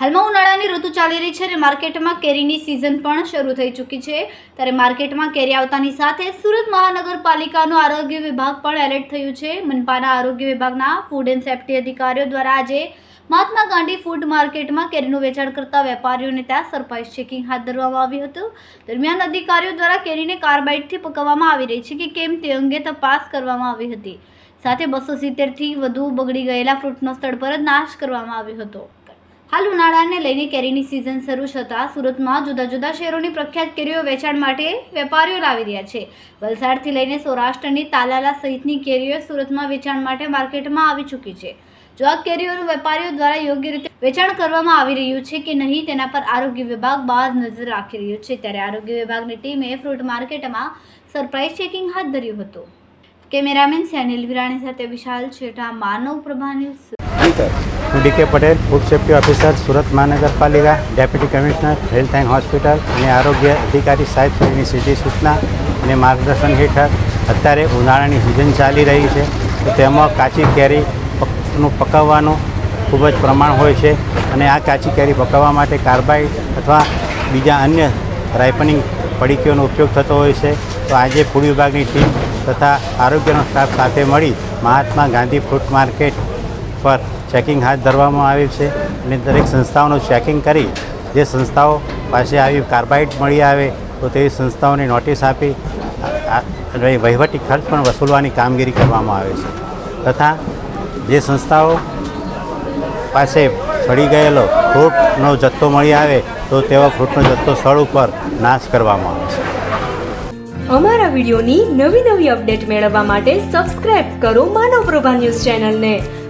હાલમાં ઉનાળાની ઋતુ ચાલી રહી છે અને માર્કેટમાં કેરીની સિઝન પણ શરૂ થઈ ચૂકી છે. ત્યારે માર્કેટમાં કેરી આવતાની સાથે સુરત મહાનગરપાલિકાનું આરોગ્ય વિભાગ પણ એલર્ટ થયું છે. મનપાના આરોગ્ય વિભાગના ફૂડ એન્ડ સેફ્ટી અધિકારીઓ દ્વારા આજે મહાત્મા ગાંધી ફૂડ માર્કેટમાં કેરીનું વેચાણ કરતા વેપારીઓને ત્યાં સરપ્રાઇઝ ચેકિંગ હાથ ધરવામાં આવ્યું હતું. દરમિયાન અધિકારીઓ દ્વારા કેરીને કાર્બાઇડથી પકવવામાં આવી રહી છે કે કેમ તે અંગે તપાસ કરવામાં આવી હતી. સાથે બસો સિત્તેરથી વધુ બગડી ગયેલા ફ્રૂટનો સ્થળ પર જ નાશ કરવામાં આવ્યો હતો. હાલ ઉનાળાને લઈને કેરીની સિઝન શરૂ થતાં સુરતમાં જુદા જુદા શહેરોની પ્રખ્યાત કેરીઓ વેચાણ માટે વેપારીઓ લાવી રહ્યા છે. વલસાડથી લઈને સૌરાષ્ટ્રની તાલાલા સહિતની કેરીઓ સુરતમાં વેચાણ માટે માર્કેટમાં આવી ચૂકી છે. જો આ કેરીઓનું વેપારીઓ દ્વારા યોગ્ય રીતે વેચાણ કરવામાં આવી રહ્યું છે કે નહીં તેના પર આરોગ્ય વિભાગ બાદ નજર રાખી રહ્યું છે. ત્યારે આરોગ્ય વિભાગની ટીમે ફ્રૂટ માર્કેટમાં સરપ્રાઇઝ ચેકિંગ હાથ ધર્યું હતું. કેમેરામેન સેનિલ વિરાણી સાથે વિશાલ છેઠા, માનવ પ્રભા ન્યૂઝ હું D K Patel food safety officer Surat મહાનગરપાલિકા deputy commissioner health and hospital અને આરોગ્ય અધિકારી સાહેબ શ્રીની સીધી સૂચના અને માર્ગદર્શન હેઠળ અત્યારે ઉનાળાની સિઝન ચાલી રહી છે. તો તેમાં કાચી કેરીનું પકવવાનું ખૂબ જ પ્રમાણ હોય છે અને આ કાચી કેરી પકવવા માટે કાર્બાઇડ અથવા બીજા અન્ય રાઇપનિંગ પડીકીઓનો ઉપયોગ થતો હોય છે. તો આજે ફૂડ વિભાગની ટીમ તથા આરોગ્યનો સ્ટાફ સાથે મળી મહાત્મા ગાંધી ફ્રૂટ માર્કેટ પર ચેકિંગ હાથ ધરવામાં આવ્યું છે. અને દરેક સંસ્થાઓનું ચેકિંગ કરી, જે સંસ્થાઓ પાસે આવી કાર્બાઇડ મળી આવે, તો તેવી સંસ્થાઓને નોટિસ આપી વહીવટી ખર્ચ પણ વસૂલવાની કામગીરી કરવામાં આવે છે. તથા જે સંસ્થાઓ પાસે સડી ગયેલો ફ્રૂટનો જથ્થો મળી આવે, તો તેવા ફ્રૂટનો જથ્થો સ્થળ ઉપર નાશ કરવામાં આવે છે. અમારા વિડીયોની નવી નવી અપડેટ મેળવવા માટે સબસ્ક્રાઇબ કરો માનવ પ્રભા ન્યૂઝ ચેનલને.